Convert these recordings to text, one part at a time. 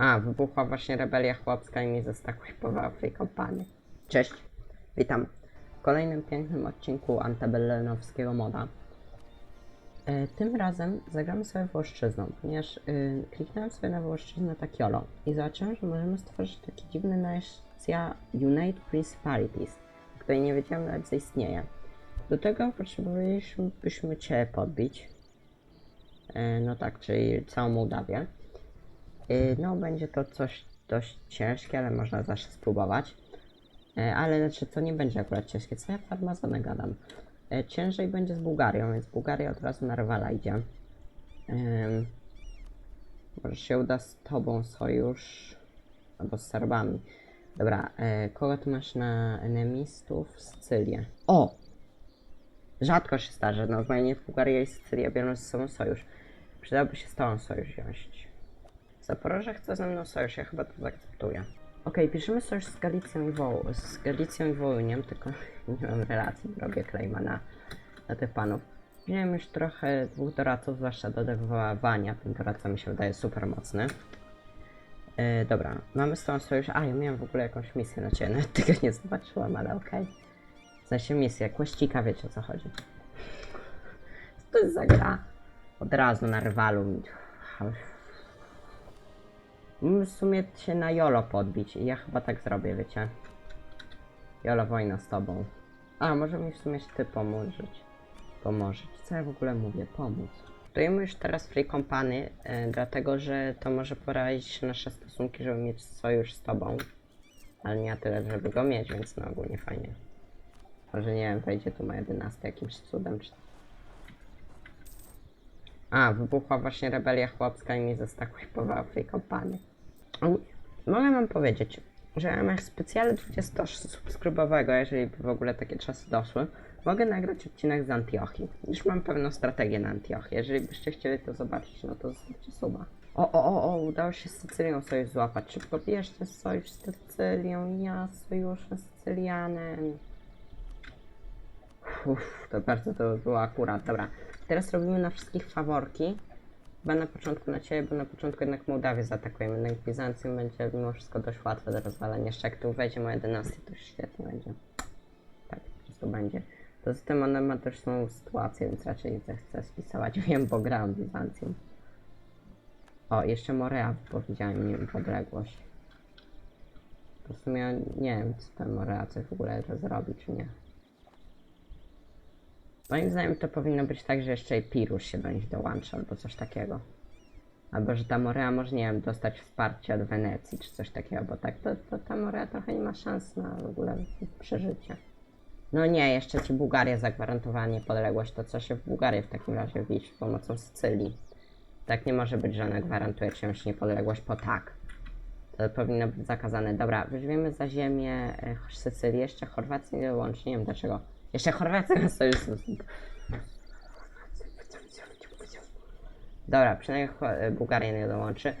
A, wybuchła właśnie rebelia chłopska i mi zastakłipowała w tej kompanii. Cześć, witam w kolejnym pięknym odcinku antebellenowskiego moda. E, tym razem zagramy sobie Włoszczyzną, ponieważ y, kliknąłem sobie na Włoszczyznę tak jolo i zobaczyłem, że możemy stworzyć taki dziwny nacja Unite Principalities, której nie wiedziałem nawet, że istnieje. Do tego potrzebowalibyśmy Cię podbić. E, no tak, czyli całą Mołdawię. Y, No, będzie to coś dość ciężkie, ale można zawsze spróbować. E, Ale znaczy, to nie będzie akurat ciężkie, co ja farmazonę gadam. E, Ciężej będzie z Bułgarią, więc Bułgaria od razu na rywala idzie. Może się uda z tobą sojusz, albo z Serbami. Dobra, kogo tu masz na enemistów? Sycylię. O! Rzadko się zdarza, normalnie Bułgaria i Sycylia biorą ze sobą sojusz. Przydałby się z tobą sojusz wziąć. Zaporoże chce ze mną sojusz, ja chyba to zaakceptuję. Okej, piszemy sojusz z Galicją i Woł z Galicją i Wołyniem, tylko nie mam relacji, robię klejma na, na tych panów. Wziąłem już trochę dwóch doradców, zwłaszcza do dewowania, ten doradca mi się wydaje super mocny. E, dobra, mamy z tą sojusz, a ja miałem w ogóle jakąś misję na ciebie, nawet tego nie zobaczyłam, ale okej. W sensie misję, kłeścika, wiecie o co chodzi. To jest za gra? Od razu na rywalu. W sumie się na Jolo podbić i ja chyba tak zrobię, wiecie. Jolo, wojna z tobą. A, może mi w sumie ty pomóżeć. Pomożeć. Co ja w ogóle mówię? Pomóc. Budujemy już teraz Free Company, e, dlatego że to może porazić nasze stosunki, żeby mieć sojusz z tobą. Ale nie na tyle, żeby go mieć, więc no ogólnie fajnie. Może nie wiem, wejdzie tu moja dynastia jakimś cudem, czy... A, wybuchła właśnie rebelia chłopska i mi zastakłipowała w tej kompanii. Mogę wam powiedzieć, że w ramach specjalu 20 subskrybowego, jeżeli by w ogóle takie czasy doszły, mogę nagrać odcinek z Antiochii. Już mam pewną strategię na Antiochię. Jeżeli byście chcieli to zobaczyć, no to zostawcie suba. O, o, o, o, udało się z Sycylią sojusz złapać. Szybko bierzcie sojusz z Sycylią, ja sojuszem z Sycylianem. Uff, to bardzo to było akurat. Dobra, teraz robimy na wszystkich faworki. Chyba na początku na ciebie, bo na początku jednak Mołdawię zaatakujemy. Jednak Bizancjum będzie mimo wszystko dość łatwe do rozwalenia. Jeszcze jak tu wejdzie moja dynastia, to już świetnie będzie. Tak, po prostu będzie. Poza tym ona ma też swoją sytuację, więc raczej chcę spisować. Wiem, bo grałem Bizancjum. O, jeszcze Morea powiedziałem, wiem, podległość. Po ja nie wiem, czy ten Morea coś w ogóle zrobi, czy nie. Moim zdaniem to powinno być tak, że jeszcze i Pirus się do nich dołącza, albo coś takiego. Albo że ta Morea może, nie wiem, dostać wsparcie od Wenecji, czy coś takiego, bo tak to, to ta Morea trochę nie ma szans na w ogóle przeżycie. No nie, jeszcze ci Bułgaria zagwarantowała niepodległość, to co się w Bułgarię w takim razie wbić pomocą Sycylii? Tak nie może być, że ona gwarantuje czyjąś niepodległość po tak. To powinno być zakazane. Dobra, weźmiemy za ziemię e, Sycylię, jeszcze Chorwację nie łącznie, nie wiem dlaczego. Jeszcze Chorwacja na sojusz. Dobra, przynajmniej e, Bułgaria nie dołączy.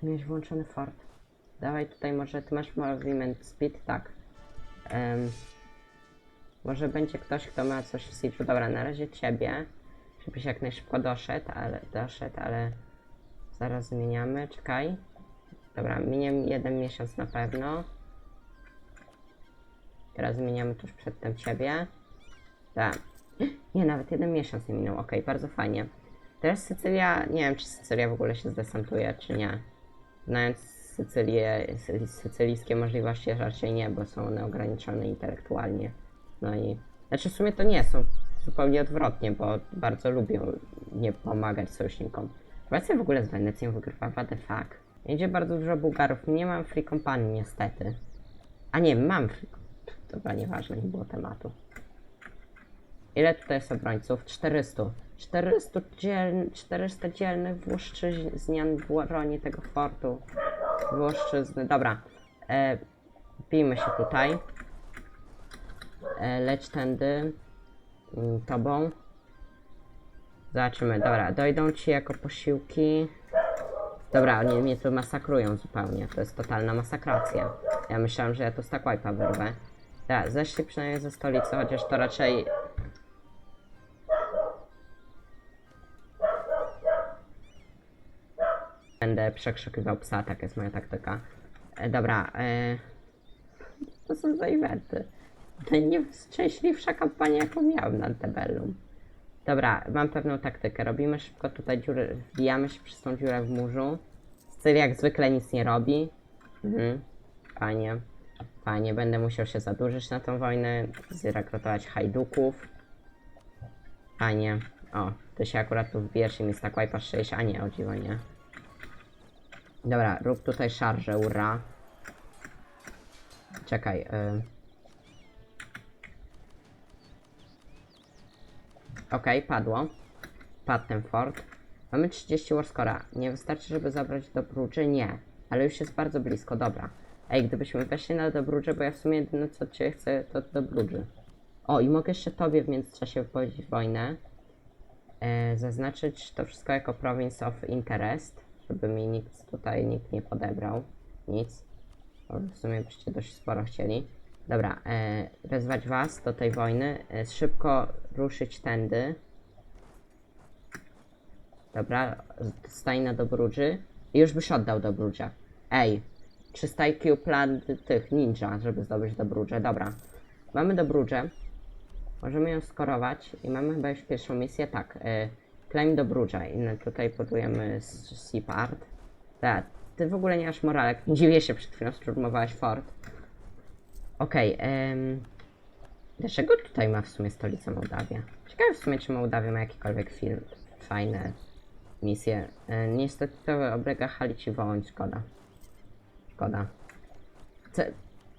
Ty miałeś włączony fort. Dawaj tutaj może, ty masz movement speed? Tak. Em, może będzie ktoś, kto ma coś w sifu. Dobra, na razie ciebie. Żebyś jak najszybko doszedł, ale doszedł, ale zaraz zmieniamy. Czekaj. Dobra, minie jeden miesiąc na pewno. Teraz zmieniamy tuż przedtem ciebie. Tak. Nie, nawet jeden miesiąc nie minął. Okej, bardzo fajnie. Teraz Sycylia, nie wiem czy Sycylia w ogóle się zdesantuje, czy nie. Znając Sycylię, sy- sycylijskie możliwości raczej nie, bo są one ograniczone intelektualnie. No i... Znaczy w sumie to nie, są zupełnie odwrotnie, bo bardzo lubią nie pomagać sojusznikom. Chorwacja w ogóle z Wenecją wygrywa, what the fuck. Jedzie bardzo dużo Bułgarów, nie mam free company niestety. A nie, mam free Dobra, nieważne, nie było tematu. Ile tutaj jest obrońców? 400. 400 dziel... 400 dzielnych Włoszczyznian broni tego fortu. Włoszczyzny. Dobra. E, bijmy się tutaj. E, leć tędy. Mm, Tobą. Zobaczymy. Dobra, dojdą ci jako posiłki. Dobra, oni mnie tu masakrują zupełnie. To jest totalna masakracja. Ja myślałem, że ja tu stack wipe'a wyrwę. Tak, zeszli przynajmniej ze stolicy, chociaż to raczej... Będę przekrzykiwał psa, tak jest moja taktyka. E, dobra, e, to są za eventy. Najnieszczęśliwsza kampania, jaką miałem na Antebellum. Dobra, mam pewną taktykę. Robimy szybko tutaj dziurę, wbijamy się przez tą dziurę w murzu. Styl jak zwykle nic nie robi. Mhm. Fajnie. Fajnie, będę musiał się zadłużyć na tą wojnę, zrekrutować hajduków. Fajnie. O, ty się akurat tu wbijesz i mi stack wipe'a 6, a nie, o dziwo nie. Dobra, rób tutaj szarżę, ura. Czekaj, y... Okej, padło. Padł ten fort. Mamy 30 warscora. Nie wystarczy, żeby zabrać do Brudży? Nie. Ale już jest bardzo blisko, dobra. Ej, gdybyśmy weszli na Dobrudże, bo ja w sumie jedyne co cię chcę, to Dobrudży. O, i mogę jeszcze tobie w międzyczasie wypowiedzieć wojnę. E, zaznaczyć to wszystko jako Province of Interest, żeby mi nikt tutaj, nikt nie podebrał. Nic. Bo w sumie byście dość sporo chcieli. Dobra, e, wezwać was do tej wojny. E, szybko ruszyć tędy. Dobra, stań na Dobrudży. I już byś oddał Dobrudzia. Ej, 300 IQ plan tych ninja, żeby zdobyć Dobrudże. Dobra, mamy Dobrudże. Możemy ją skorować i mamy chyba już pierwszą misję. Tak, e, claim Dobrudża i tutaj podujemy Seapart. Tak, ty w ogóle nie masz moralek. Dziwię się, przed chwilą szturmowałeś fort. Okej, em, dlaczego tutaj ma w sumie stolicę Mołdawia? Ciekawe w sumie, czy Mołdawia ma jakikolwiek film, fajne misje. E, niestety to oblega Halici Wołoń, szkoda. Szkoda. Co,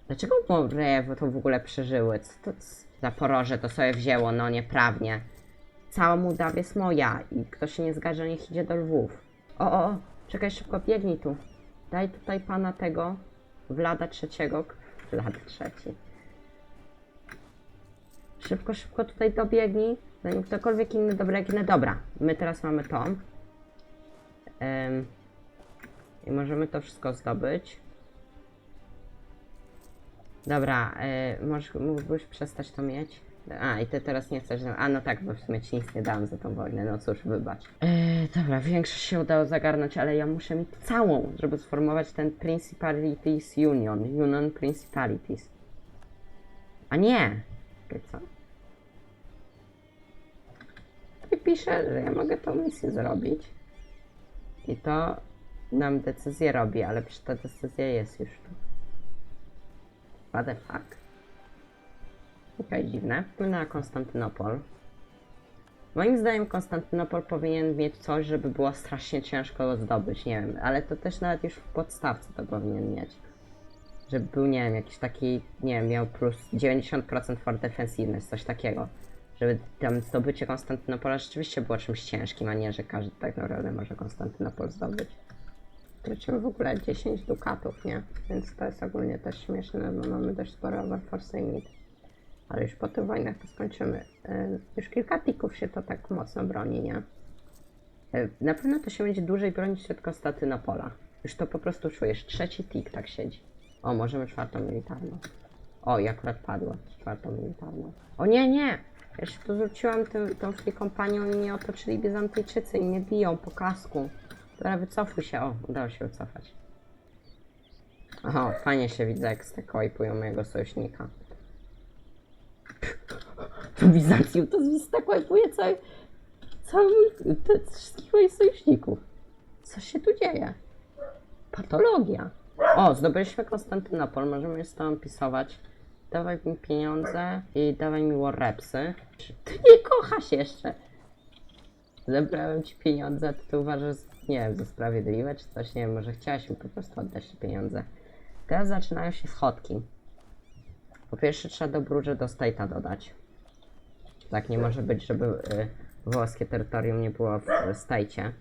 dlaczego Morew to w ogóle przeżyły? Co to Zaporoże to sobie wzięło, no nieprawnie. Cała Mołdawia jest moja i kto się nie zgadza, niech idzie do Lwów. O, o, o, czekaj szybko, biegnij tu. Daj tutaj pana tego, Wlada trzeciego. Vlad trzeci. Szybko, szybko tutaj dobiegnij, zanim ktokolwiek inny dobiegnę. Dobra, my teraz mamy to. I możemy to wszystko zdobyć. Dobra, y, możesz, mógłbyś przestać to mieć? A, i ty teraz nie chcesz. A, no tak, bo w sumie ci nic nie dałem za tą wojnę, no cóż, wybacz. Yy, dobra, większość się udało zagarnąć, ale ja muszę mieć całą, żeby sformować ten Principalities Union. Union Principalities. A nie! Co? Tutaj pisze, że ja mogę tą misję zrobić. I to nam decyzję robi, ale przecież ta decyzja jest już tu. What the fuck? Dziwne. Wpłynę na Konstantynopol. Moim zdaniem Konstantynopol powinien mieć coś, żeby było strasznie ciężko go zdobyć, nie wiem, ale to też nawet już w podstawce to powinien mieć. Żeby był, nie wiem, jakiś taki, nie wiem, miał plus 90% for defensywność, coś takiego. Żeby tam zdobycie Konstantynopola rzeczywiście było czymś ciężkim, a nie, że każdy tak naprawdę może Konstantynopol zdobyć. Tracimy w ogóle 10 dukatów, nie? Więc to jest ogólnie też śmieszne, bo mamy dość sporo overforce i mid. Ale już po tych wojnach to skończymy. Yy, już kilka tików się to tak mocno broni, nie? Yy, na pewno to się będzie dłużej bronić od Konstantynopola. Już to po prostu czujesz. Trzeci tik tak siedzi. O, możemy czwartą militarną. O, i akurat padło. Czwartą militarną. O nie, nie! Się tu zwróciłam tym, tą kompanią i mnie otoczyli Bizantyjczycy i mnie biją po kasku. Dobra, wycofuj się. O, udało się wycofać. Oho, fajnie się widzę, jak stekojpują mojego sojusznika. To Bizancjum to stekojpuje cały... cały mój... te wszystkich moich sojuszników. Co się tu dzieje? Patologia. O, zdobyliśmy Konstantynopol, możemy z tobą pisować. Dawaj mi pieniądze i dawaj mi warrepsy. Ty nie kochasz jeszcze? Zebrałem ci pieniądze, to ty uważasz, nie wiem, za sprawiedliwe czy coś, nie wiem, może chciałeś mi po prostu oddać te pieniądze. Teraz zaczynają się schodki. Po pierwsze trzeba do Bruges do State'a dodać. Tak, nie może być, żeby y, włoskie terytorium nie było w State'cie.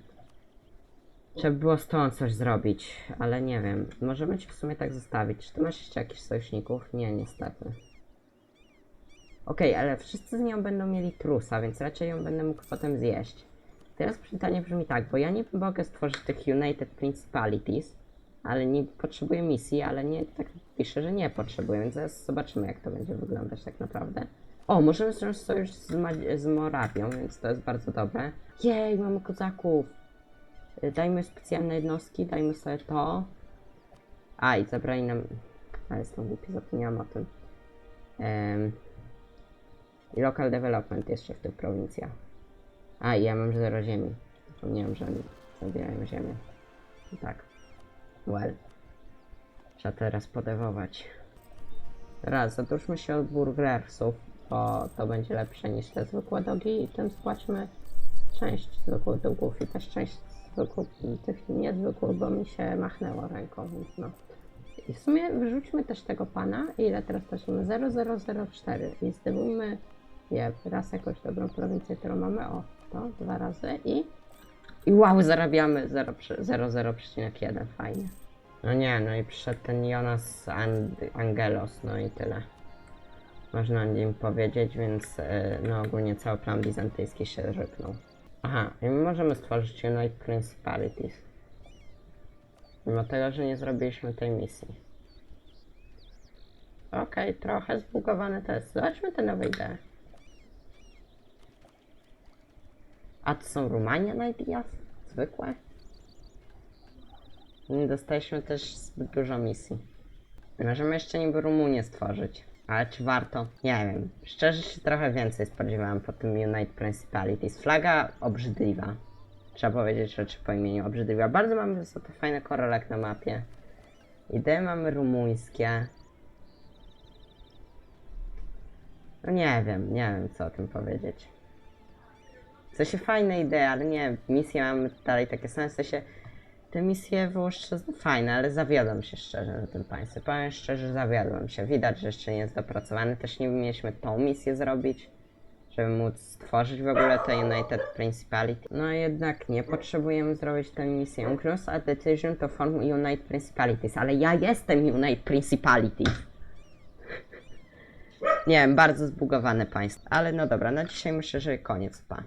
Trzeba by było z tą coś zrobić, ale nie wiem. Możemy ci w sumie tak zostawić. Czy ty masz jeszcze jakichś sojuszników? Nie, niestety. Okej, ale wszyscy z nią będą mieli trusa, więc raczej ją będę mógł potem zjeść. Teraz pytanie brzmi tak, bo ja nie mogę stworzyć tych United Principalities, ale nie potrzebuję misji, ale nie tak pisze, że nie potrzebuję, więc zaraz zobaczymy jak to będzie wyglądać tak naprawdę. O, możemy zrobić sojusz z, Ma- z więc to jest bardzo dobre. Jej, mamy kozaków! Y, Dajmy specjalne jednostki, dajmy sobie to. A, i zabrali nam... A, jestem głupi, zapomniałam o tym. I local development jeszcze w tych prowincjach. A, ja mam zero ziemi. Zapomniałem, że oni zabierają ziemię. Tak. Well. Trzeba teraz podewować. Raz, zadłużmy się od burgersów, bo to będzie lepsze niż te zwykłe dogi i tym spłaćmy część zwykłych długów i też część zwykłych, tych niezwykłych, bo mi się machnęło ręką, więc no. I w sumie wyrzućmy też tego pana, ile teraz tracimy? 0004 i zdejmujmy je raz jakąś dobrą prowincję, którą mamy, o, to dwa razy i i wow, zarabiamy 0 przy- 0,0,1, fajnie. No nie, no i przyszedł ten Jonas And- Angelos, no i tyle. Można o nim powiedzieć, więc e, no ogólnie cały plan bizantyjski się ryknął. Aha, i my możemy stworzyć Unite Principalities. Mimo tego, że nie zrobiliśmy tej misji. Okej, trochę zbugowane to jest. Zobaczmy te nowe idee. A to są Romanian Ideas? Zwykłe? Nie dostaliśmy też zbyt dużo misji. Możemy jeszcze niby Rumunię stworzyć. Ale czy warto? Nie wiem. Szczerze się trochę więcej spodziewałem po tym Unite Principalities. Flaga obrzydliwa. Trzeba powiedzieć rzeczy po imieniu obrzydliwa. Bardzo mamy za to fajny korolek na mapie. Idee mamy rumuńskie. No nie wiem, nie wiem co o tym powiedzieć. W sensie fajne idee, ale nie, misje mamy dalej takie same, w sensie te misje wyłuszcze fajne, ale zawiodłem się szczerze na tym państwie. Powiem szczerze, zawiodłem się. Widać, że jeszcze nie jest dopracowany. Też nie mieliśmy tą misję zrobić, żeby móc stworzyć w ogóle to United Principality. No jednak nie potrzebujemy zrobić tę misję. Cross a decision to form Unite Principalities, ale ja jestem Unite Principalities. Nie wiem, bardzo zbugowane państwo. Ale no dobra, na dzisiaj myślę, że koniec, pa.